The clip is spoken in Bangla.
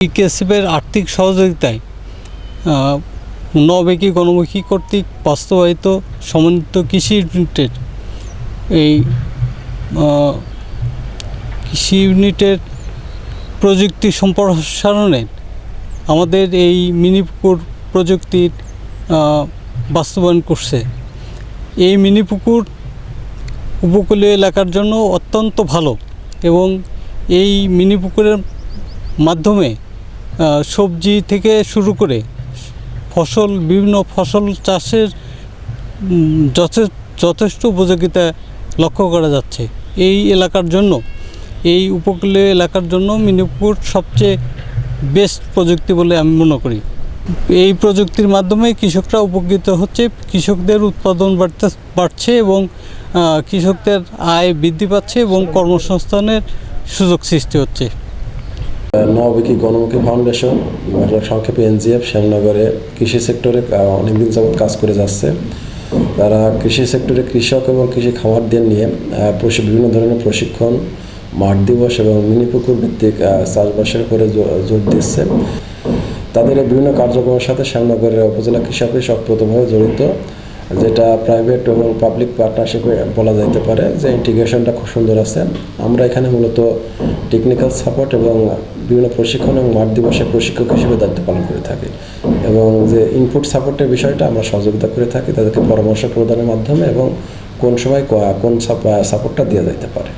ইকেএসএফের আর্থিক সহযোগিতায় নবেকি গণমুখী কর্তৃক বাস্তবায়িত সমন্বিত কৃষি ইউনিটের এই কৃষি ইউনিটের প্রযুক্তি সম্প্রসারণে আমাদের এই মিনিপুকুর প্রযুক্তির বাস্তবায়ন করছে। এই মিনিপুকুর উপকূলীয় এলাকার জন্য অত্যন্ত ভালো এবং এই মিনিপুকুরের মাধ্যমে সবজি থেকে শুরু করে ফসল, বিভিন্ন ফসল চাষের যথে- যথেষ্ট উপযোগিতা লক্ষ্য করা যাচ্ছে। এই এলাকার জন্য, এই উপকূলীয় এলাকার জন্য মিনিপুর সবচেয়ে বেস্ট প্রযুক্তি বলে আমি মনে করি। এই প্রযুক্তির মাধ্যমে কৃষকরা উপকৃত হচ্ছে, কৃষকদের উৎপাদন বাড়তে, বাড়ছে এবং কৃষকদের আয় বৃদ্ধি পাচ্ছে এবং কর্মসংস্থানের সুযোগ সৃষ্টি হচ্ছে। নববিকি গণমুখী ফাউন্ডেশন সংক্ষেপে এনজিএফ, শ্যামনগরে কৃষি সেক্টরে অনেকদিন যাবৎ কাজ করে যাচ্ছে। তারা কৃষি সেক্টরে কৃষক এবং কৃষি খামারদের নিয়ে বিভিন্ন ধরনের প্রশিক্ষণ, মাঠ দিবস এবং মিনি পুকুর ভিত্তিক চাষবাসের উপরে জোর দিচ্ছে। তাদের বিভিন্ন কার্যক্রমের সাথে শ্যামনগরের উপজেলা কৃষি অফিস অপ্রতভাবে জড়িত। যেটা প্রাইভেট এবং পাবলিক পার্টনারশিপে বলা যাইতে পারে যে ইন্টিগ্রেশনটা খুব সুন্দর আছে। আমরা এখানে মূলত টেকনিক্যাল সাপোর্ট এবং বিভিন্ন প্রশিক্ষণ এবং মাঠ দিবসে প্রশিক্ষক হিসেবে দায়িত্ব পালন করে থাকি। এবং যে ইনপুট সাপোর্টের বিষয়টা আমরা সহযোগিতা করে থাকি, তাদেরকে পরামর্শ প্রদানের মাধ্যমে এবং কোন সময় কোন সাপোর্টটা দেওয়া যাইতে পারে।